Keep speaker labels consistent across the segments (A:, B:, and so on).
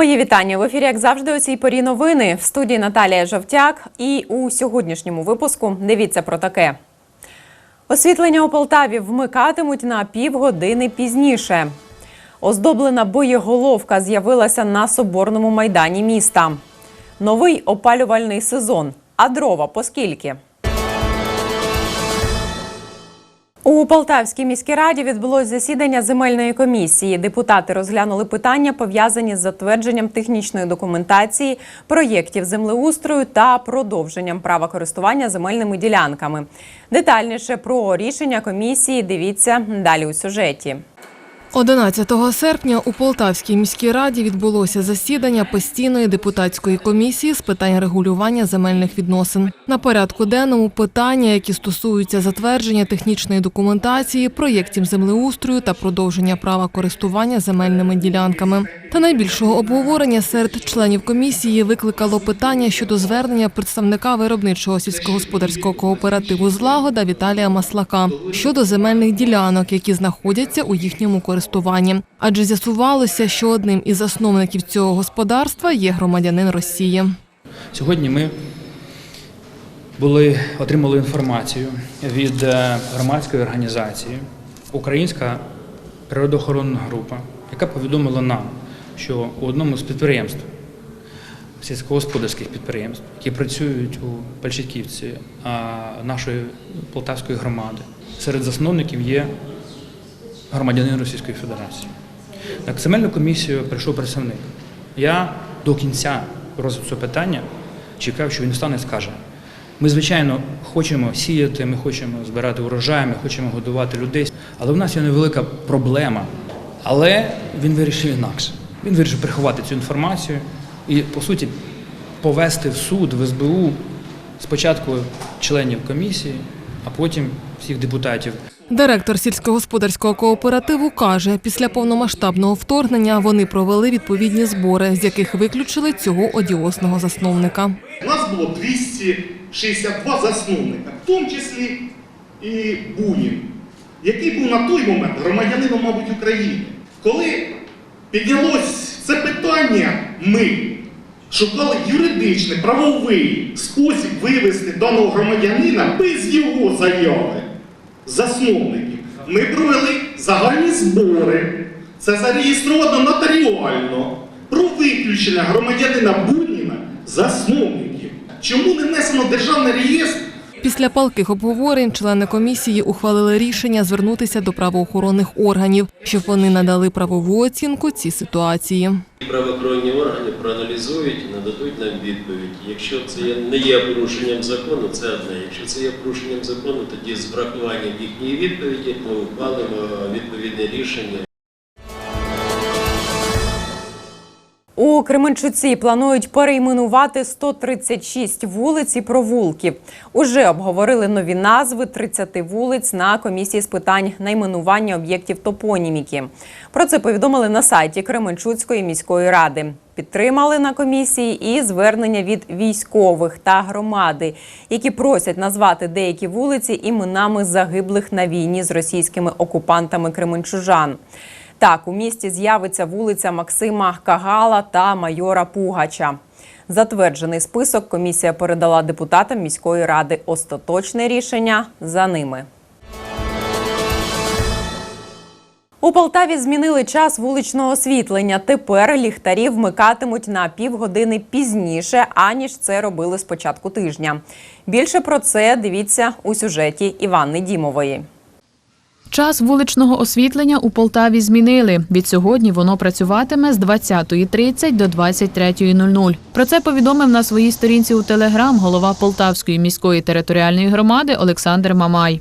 A: Мої вітання в ефірі, як завжди, у цій порі новини. В студії Наталія Жовтяк. І у сьогоднішньому випуску дивіться про таке. Освітлення у Полтаві вмикатимуть на півгодини пізніше. Оздоблена боєголовка з'явилася на соборному майдані міста. Новий опалювальний сезон. А дрова поскільки? У Полтавській міській раді відбулось засідання земельної комісії. Депутати розглянули питання, пов'язані з затвердженням технічної документації, проєктів землеустрою та продовженням права користування земельними ділянками. Детальніше про рішення комісії дивіться далі у сюжеті.
B: 11 серпня у Полтавській міській раді відбулося засідання постійної депутатської комісії з питань регулювання земельних відносин. На порядку денному питання, які стосуються затвердження технічної документації, проєктів землеустрою та продовження права користування земельними ділянками. Та найбільшого обговорення серед членів комісії викликало питання щодо звернення представника виробничого сільськогосподарського кооперативу Злагода Віталія Маслака щодо земельних ділянок, які знаходяться у їхньому користуванні. Адже з'ясувалося, що одним із засновників цього господарства є громадянин Росії.
C: Сьогодні ми були, отримали інформацію від е, громадської організації Українська природоохоронна група, яка повідомила нам, що у одному з підприємств, сільськогосподарських підприємств, які працюють у Пальчиківці нашої Полтавської громади, серед засновників є громадянин Російської Федерації. На земельну комісію прийшов представник. Я до кінця цього питання чекав, що він стане і скаже. Ми, звичайно, хочемо сіяти, ми хочемо збирати урожай, ми хочемо годувати людей, але в нас є невелика проблема. Але він вирішив інакше. Він вирішив приховати цю інформацію і, по суті, повести в суд, в СБУ спочатку членів комісії, а потім всіх депутатів.
B: Директор сільськогосподарського кооперативу каже, після повномасштабного вторгнення вони провели відповідні збори, з яких виключили цього одіозного засновника.
D: У нас було 262 засновника, в тому числі і Бунін, який був на той момент громадянином, мабуть, України. Коли піднялось це питання, ми шукали юридичний, правовий спосіб вивести даного громадянина без його заяви засновників. Ми провели загальні збори. Це зареєстровано нотаріально про виключення громадянина Буніна засновників. Чому не внесено державний реєстр?
B: Після палких обговорень члени комісії ухвалили рішення звернутися до правоохоронних органів, щоб вони надали правову оцінку цій ситуації.
E: Правоохоронні органи проаналізують і нададуть нам відповідь. Якщо це не є порушенням закону, це одне. Якщо це є порушенням закону, тоді з врахуванням їхньої відповіді ми ухвалимо відповідне рішення.
A: У Кременчуці планують перейменувати 136 вулиць і провулків. Уже обговорили нові назви 30 вулиць на комісії з питань найменування об'єктів топоніміки. Про це повідомили на сайті Кременчуцької міської ради. Підтримали на комісії і звернення від військових та громади, які просять назвати деякі вулиці іменами загиблих на війні з російськими окупантами кременчужан. Так, у місті з'явиться вулиця Максима Кагала та майора Пугача. Затверджений список комісія передала депутатам міської ради. Остаточне рішення за ними. У Полтаві змінили час вуличного освітлення. Тепер ліхтарі вмикатимуть на півгодини пізніше, аніж це робили з початку тижня. Більше про це дивіться у сюжеті Іванни Дімової.
F: Час вуличного освітлення у Полтаві змінили. Від сьогодні воно працюватиме з 20.30 до 23.00. Про це повідомив на своїй сторінці у Телеграм голова Полтавської міської територіальної громади Олександр Мамай.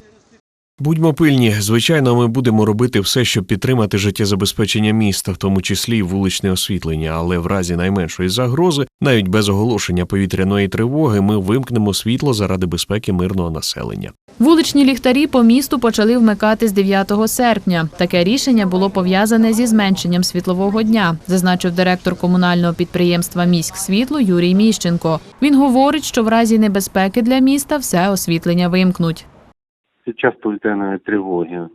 G: Будьмо пильні. Звичайно, ми будемо робити все, щоб підтримати життєзабезпечення міста, в тому числі і вуличне освітлення. Але в разі найменшої загрози, навіть без оголошення повітряної тривоги, ми вимкнемо світло заради безпеки мирного населення.
F: Вуличні ліхтарі по місту почали вмикати з 9 серпня. Таке рішення було пов'язане зі зменшенням світлового дня, зазначив директор комунального підприємства Міськсвітло Юрій Міщенко. Він говорить, що в разі небезпеки для міста все освітлення вимкнуть.
H: Під час повітряної тривоги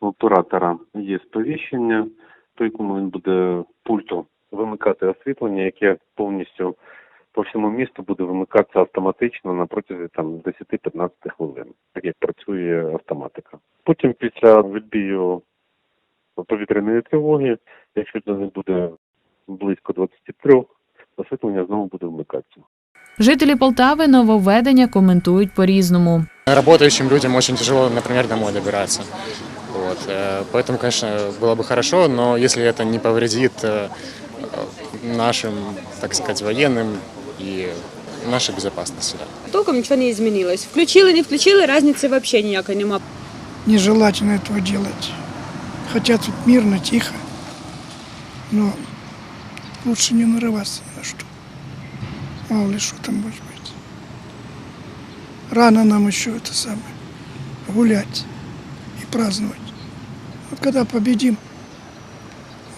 H: у оператора є сповіщення, по якому він буде пульту вимикати освітлення, яке повністю по всьому місту буде вимикатися автоматично на протязі там 10-15 хвилин, так як працює автоматика. Потім після відбію повітряної тривоги, якщо це не буде близько 23, освітлення знову буде вмикатися.
F: Жителі Полтави нововведення коментують по-різному.
I: Работающим людям очень тяжело, например, домой добираться. Вот. э, Поэтому, конечно, было бы хорошо, но если это не повредит э, э, нашим, так сказать, военным и нашей безопасности. да.
J: Толком ничего не изменилось. Включили, не включили, разницы вообще ніякої нема.
K: нежелательно этого делать. Хотя тут мирно, тихо, но лучше не нарываться ни на что. Мало ли что там может быть. Рано нам еще это самое, гулять и праздновать. Вот когда победим,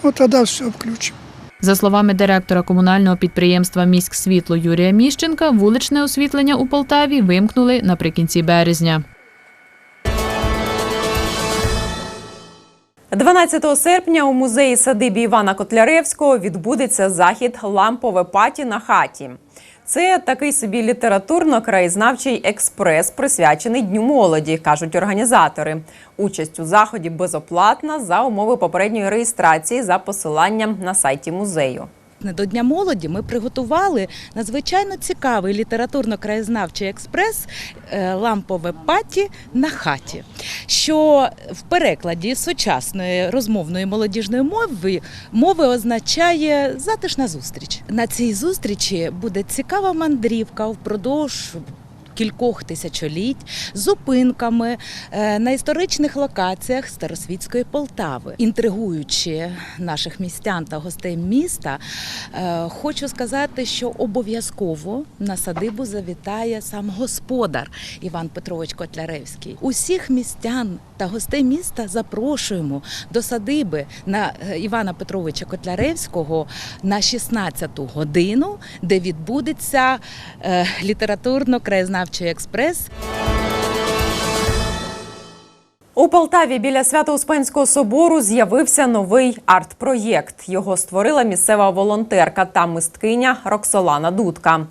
K: вот тогда все включим.
F: За словами директора комунального підприємства «Міськсвітло» Юрія Міщенка, вуличне освітлення у Полтаві вимкнули наприкінці березня.
A: 12 серпня у музеї садибі Івана Котляревського відбудеться захід Лампове паті на хаті. Це такий собі літературно-краєзнавчий експрес, присвячений Дню молоді, кажуть організатори. Участь у заході безоплатна за умови попередньої реєстрації за посиланням на сайті музею.
L: До Дня молоді ми приготували надзвичайно цікавий літературно-краєзнавчий експрес е, лампове паті на хаті, що в перекладі сучасної розмовної молодіжної мови мови означає затишна зустріч. На цій зустрічі буде цікава мандрівка впродовж. Кількох тисячоліть зупинками е, на історичних локаціях Старосвітської Полтави, інтригуючи наших містян та гостей міста, Е, Хочу сказати, що обов'язково на садибу завітає сам господар Іван Петрович Котляревський. Усіх містян та гостей міста запрошуємо до садиби на е, Івана Петровича Котляревського на 16-ту годину, де відбудеться е, літературно-краєзнавчий експрес
A: У Полтаві біля Свято-Успенського собору з'явився новий арт-проєкт. Його створила місцева волонтерка та мисткиня Роксолана Дудка.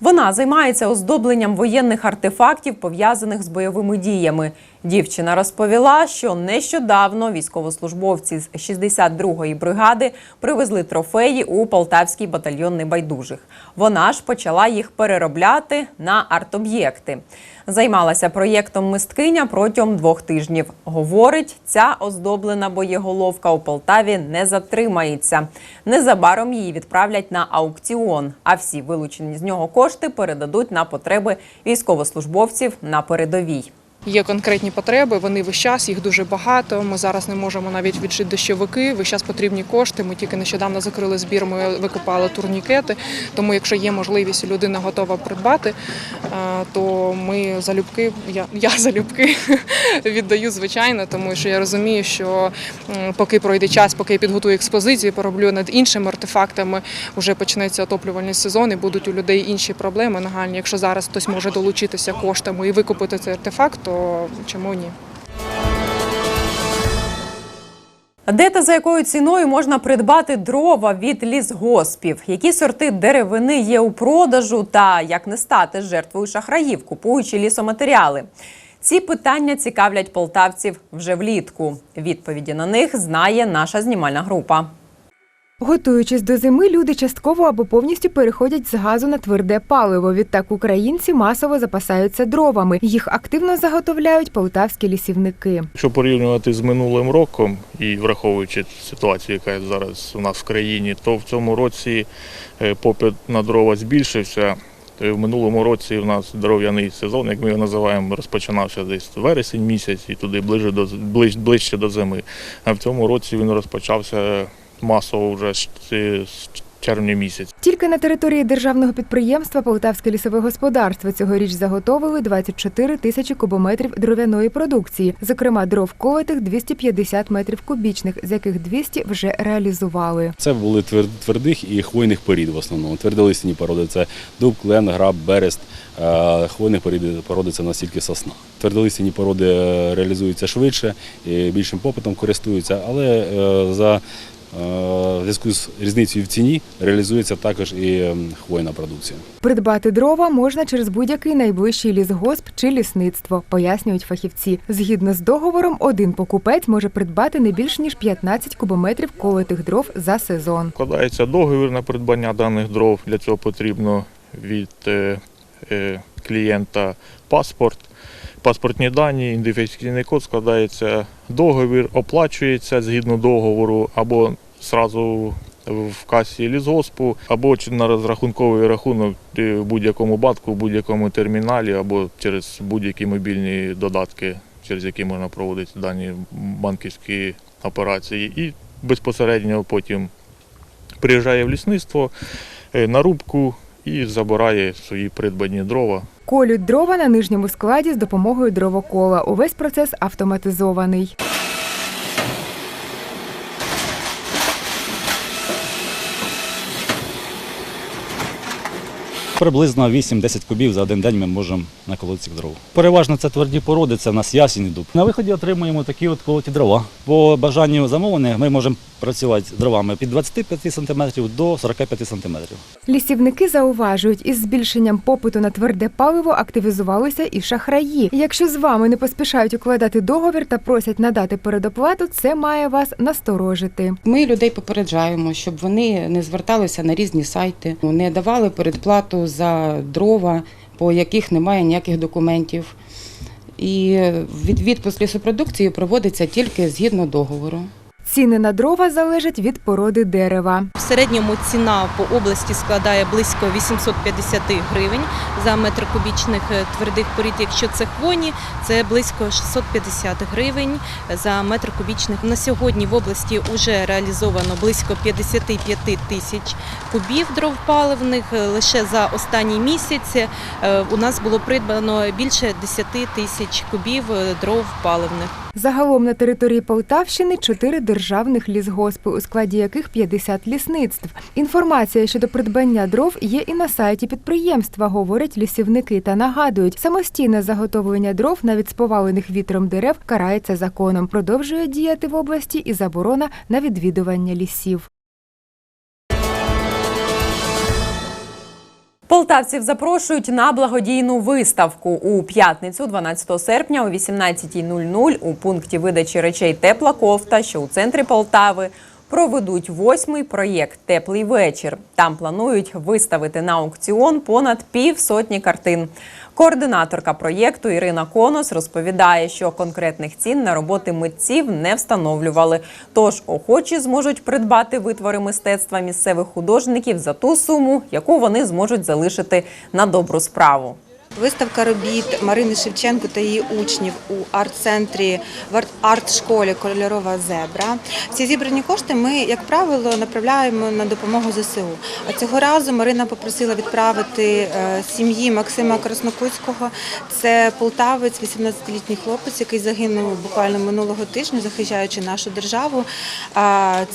A: Вона займається оздобленням воєнних артефактів, пов'язаних з бойовими діями. Дівчина розповіла, що нещодавно військовослужбовці з 62-ї бригади привезли трофеї у полтавський батальйон небайдужих. Вона ж почала їх переробляти на арт-об'єкти. Займалася проєктом мисткиня протягом двох тижнів. Говорить, ця оздоблена боєголовка у Полтаві не затримається. Незабаром її відправлять на аукціон, а всі вилучені з нього кошти передадуть на потреби військовослужбовців на передовій.
M: Є конкретні потреби, вони весь час, їх дуже багато. Ми зараз не можемо навіть відшити дощовики. Весь час потрібні кошти. Ми тільки нещодавно закрили збір, ми викупали турнікети. Тому, якщо є можливість, людина готова придбати, е, то ми залюбки, я, я залюбки віддаю звичайно, тому що я розумію, що поки пройде час, поки я підготую експозицію, пороблю над іншими артефактами, вже почнеться отоплювальний сезон і будуть у людей інші проблеми нагальні. Якщо зараз хтось може долучитися коштами і викупити цей артефакт, то чому ні?
A: Де та за якою ціною можна придбати дрова від лісгоспів? Які сорти деревини є у продажу та як не стати жертвою шахраїв, купуючи лісоматеріали? Ці питання цікавлять полтавців вже влітку. Відповіді на них знає наша знімальна група.
N: Готуючись до зими, люди частково або повністю переходять з газу на тверде паливо. Відтак українці масово запасаються дровами. Їх активно заготовляють полтавські лісівники.
O: Якщо порівнювати з минулим роком і враховуючи ситуацію, яка зараз у нас в країні, то в цьому році е, попит на дрова збільшився. Е, В минулому році у нас дров'яний сезон, як ми його називаємо, розпочинався десь вересень місяць і туди ближче до ближ- ближче до зими. А в цьому році він розпочався масово вже з червня місяця.
N: Тільки на території державного підприємства Полтавське лісове господарство цьогоріч заготовили 24 тисячі кубометрів дров'яної продукції, зокрема дров колотих 250 метрів кубічних, з яких 200 вже реалізували.
P: Це були твердих і хвойних порід в основному. Твердолисні породи це дуб, клен, граб, берест. Е, Хвойних порід породи це настільки сосна. Твердолисні породи е, реалізуються швидше, і більшим попитом користуються, але е, за в зв'язку з різницею в ціні реалізується також і ем, хвойна продукція.
N: Придбати дрова можна через будь-який найближчий лісгосп чи лісництво, пояснюють фахівці. Згідно з договором, один покупець може придбати не більш ніж 15 кубометрів колотих дров за сезон.
O: Складається договір на придбання даних дров. Для цього потрібно від е, е, клієнта паспорт, паспортні дані, ідентифікаційний код складається договір, оплачується згідно договору або зразу в касі лісгоспу, або на розрахунковий рахунок в будь-якому банку, в будь-якому терміналі, або через будь-які мобільні додатки, через які можна проводити дані банківські операції. І безпосередньо потім приїжджає в лісництво е, на рубку і забирає свої придбані дрова.
N: Колють дрова на нижньому складі з допомогою дровокола. Увесь процес автоматизований.
Q: Приблизно 8-10 кубів за один день ми можемо наколоти цих дров. Переважно це тверді породи, це в нас ясінь дуб. На виході отримуємо такі от колоті дрова. По бажанню замовлення ми можемо працювати з дровами від 25 см до 45 см.
N: Лісівники зауважують, із збільшенням попиту на тверде паливо активізувалися і шахраї. Якщо з вами не поспішають укладати договір та просять надати передоплату, це має вас насторожити.
R: Ми людей попереджаємо, щоб вони не зверталися на різні сайти, не давали передплату за дрова, по яких немає ніяких документів. І відвідпуск лісопродукції проводиться тільки згідно договору.
N: Ціни на дрова залежать від породи дерева.
S: В середньому ціна по області складає близько 850 гривень за метр кубічних е, твердих порід. Якщо це хвойні, це близько 650 гривень за метр кубічних. На сьогодні в області вже реалізовано близько 55 тисяч кубів дров паливних. Е, Лише за останній місяць е, у нас було придбано більше 10 тисяч кубів дров паливних.
N: Загалом на території Полтавщини чотири державних лісгоспи, у складі яких 50 лісництв. Інформація щодо придбання дров є і на сайті підприємства, говорять лісівники та нагадують, самостійне заготовлення дров навіть з повалених вітром дерев карається законом. Продовжує діяти в області і заборона на відвідування лісів.
A: Полтавців запрошують на благодійну виставку у п'ятницю, 12 серпня о 18.00 у пункті видачі речей Тепла кофта, що у центрі Полтави. Проведуть восьмий проєкт Теплий вечір. Там планують виставити на аукціон понад пів сотні картин. Координаторка проєкту Ірина Конос розповідає, що конкретних цін на роботи митців не встановлювали. Тож охочі зможуть придбати витвори мистецтва місцевих художників за ту суму, яку вони зможуть залишити на добру справу.
T: Виставка робіт Марини Шевченко та її учнів у арт-центрі в арт- арт-школі Кольорова зебра. Всі зібрані кошти ми, як правило, направляємо на допомогу ЗСУ. А цього разу Марина попросила відправити е, сім'ї Максима Краснокутського. Це полтавець, 18-літній хлопець, який загинув буквально минулого тижня, захищаючи нашу державу.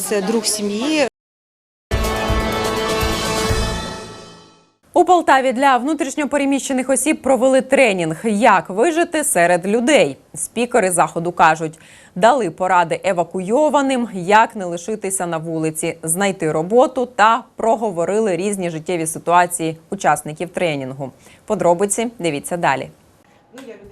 T: Це друг сім'ї.
A: У Полтаві для внутрішньопереміщених осіб провели тренінг Як вижити серед людей. Спікери заходу кажуть, дали поради евакуйованим, як не лишитися на вулиці, знайти роботу та проговорили різні життєві ситуації учасників тренінгу. Подробиці дивіться далі.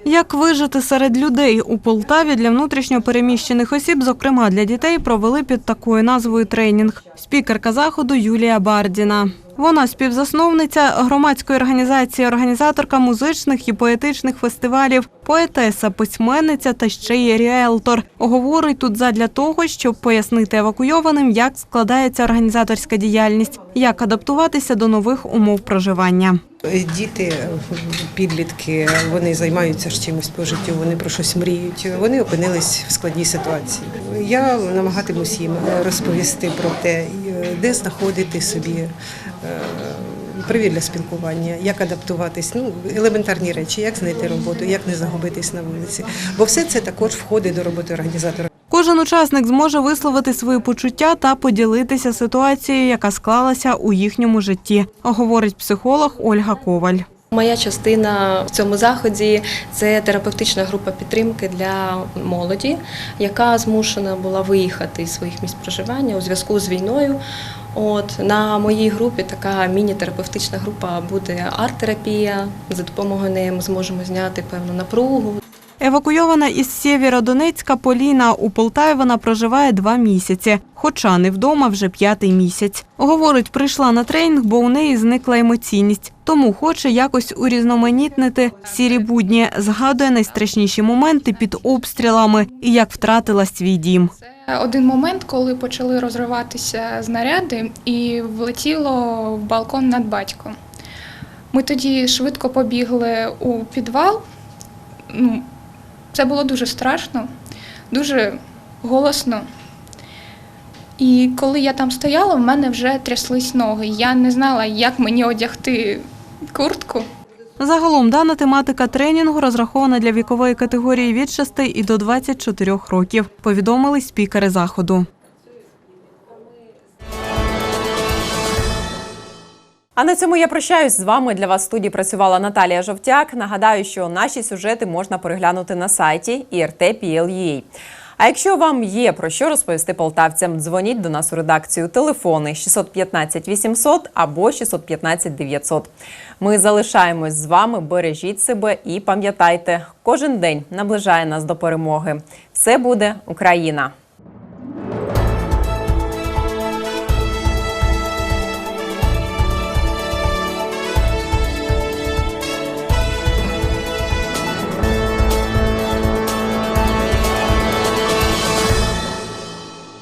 U: Як вижити серед людей у Полтаві для внутрішньо переміщених осіб, зокрема для дітей, провели під такою назвою тренінг. Спікерка заходу Юлія Бардіна. Вона співзасновниця громадської організації, організаторка музичних і поетичних фестивалів, поетеса, письменниця та ще й ріелтор. Говорить тут задля того, щоб пояснити евакуйованим, як складається організаторська діяльність, як адаптуватися до нових умов проживання.
V: Діти, підлітки, вони займаються чимось по життю, вони про щось мріють. Вони опинились в складній ситуації. Я намагатимусь їм розповісти про те, де знаходити собі привід для спілкування, як адаптуватись, ну елементарні речі, як знайти роботу, як не загубитись на вулиці. Бо все це також входить до роботи організатора.
U: Кожен учасник зможе висловити свої почуття та поділитися ситуацією, яка склалася у їхньому житті, говорить психолог Ольга Коваль.
V: Моя частина в цьому заході це терапевтична група підтримки для молоді, яка змушена була виїхати із своїх місць проживання у зв'язку з війною. От на моїй групі така міні-терапевтична група буде арт-терапія. За допомогою неї ми зможемо зняти певну напругу.
U: Евакуйована із Сєвєродонецька Поліна у Полтаві вона проживає два місяці, хоча не вдома вже п'ятий місяць. Говорить, прийшла на тренінг, бо у неї зникла емоційність, тому хоче якось урізноманітнити сірі будні. Згадує найстрашніші моменти під обстрілами і як втратила свій дім.
W: Один момент, коли почали розриватися знаряди, і влетіло в балкон над батьком. Ми тоді швидко побігли у підвал. Ну, це було дуже страшно, дуже голосно. І коли я там стояла, в мене вже тряслись ноги. Я не знала, як мені одягти куртку.
U: Загалом дана тематика тренінгу розрахована для вікової категорії від 6 і до 24 років, повідомили спікери заходу.
A: А на цьому я прощаюсь з вами. Для вас в студії працювала Наталія Жовтяк. Нагадаю, що наші сюжети можна переглянути на сайті IRT.PL.UA. А якщо вам є про що розповісти полтавцям, дзвоніть до нас у редакцію телефони 615 800 або 615 900. Ми залишаємось з вами. Бережіть себе і пам'ятайте, кожен день наближає нас до перемоги. Все буде Україна!